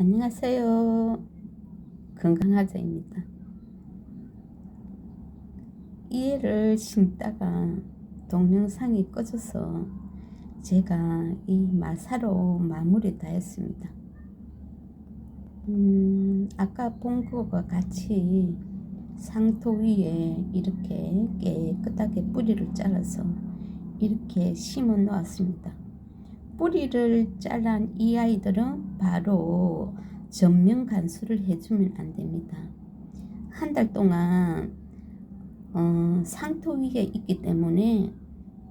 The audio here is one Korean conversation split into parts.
안녕하세요. 건강하자입니다. 이 애를 심다가 동영상이 꺼져서 제가 이 마사로 마무리 다 했습니다. 음, 아까 본 거와 같이 상토 위에 이렇게 깨끗하게 뿌리를 잘라서 이렇게 심어 놓았습니다. 뿌리를 잘란 이 아이들은 바로 전면 간수를 해주면 안 됩니다. 한 달 동안 어, 상토 위에 있기 때문에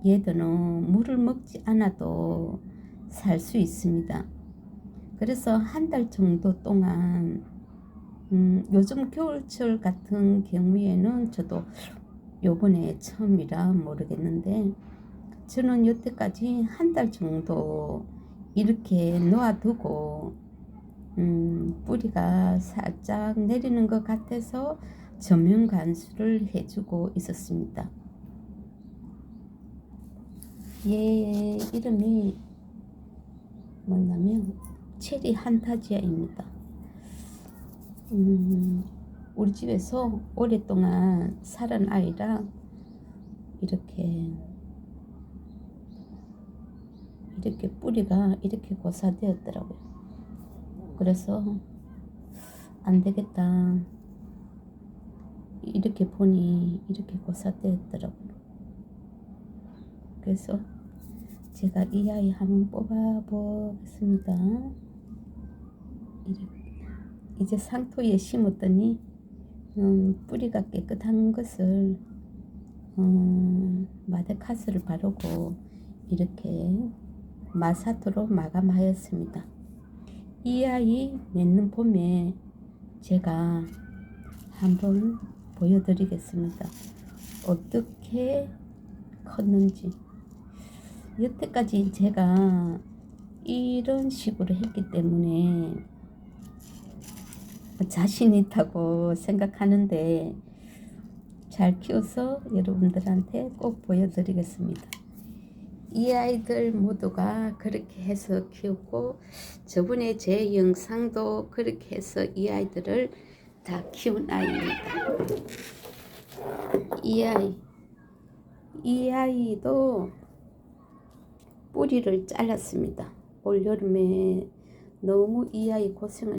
얘들은 물을 먹지 않아도 살 수 있습니다. 그래서 한 달 정도 동안 음, 요즘 겨울철 같은 경우에는 저도 요번에 처음이라 모르겠는데 저는 여태까지 한 달 정도 이렇게 놓아두고 음, 뿌리가 살짝 내리는 것 같아서 전면 간수를 해주고 있었습니다. 얘 이름이 뭐냐면 체리 한타지아입니다. 음, 우리 집에서 오랫동안 살은 아이라 이렇게 이렇게 뿌리가 이렇게 고사되었더라고요. 그래서 안 되겠다. 이렇게 보니 이렇게 고사되었더라고요. 그래서 제가 이 아이 한번 뽑아 보겠습니다. 이렇게. 이제 상토에 심었더니 음, 뿌리가 깨끗한 것을 음, 마데카스를 바르고 이렇게 마사토로 마감하였습니다. 이 아이 내는 봄에 제가 한번 보여드리겠습니다. 어떻게 컸는지. 여태까지 제가 이런 식으로 했기 때문에 자신 있다고 생각하는데 잘 키워서 여러분들한테 꼭 보여드리겠습니다. 이 아이들 모두가 그렇게 해서 키우고 저번에 제 영상도 그렇게 해서 이 아이들을 다 키운 아이입니다. 이 아이 이 아이도 뿌리를 잘랐습니다. 올 여름에 너무 이 아이 고생을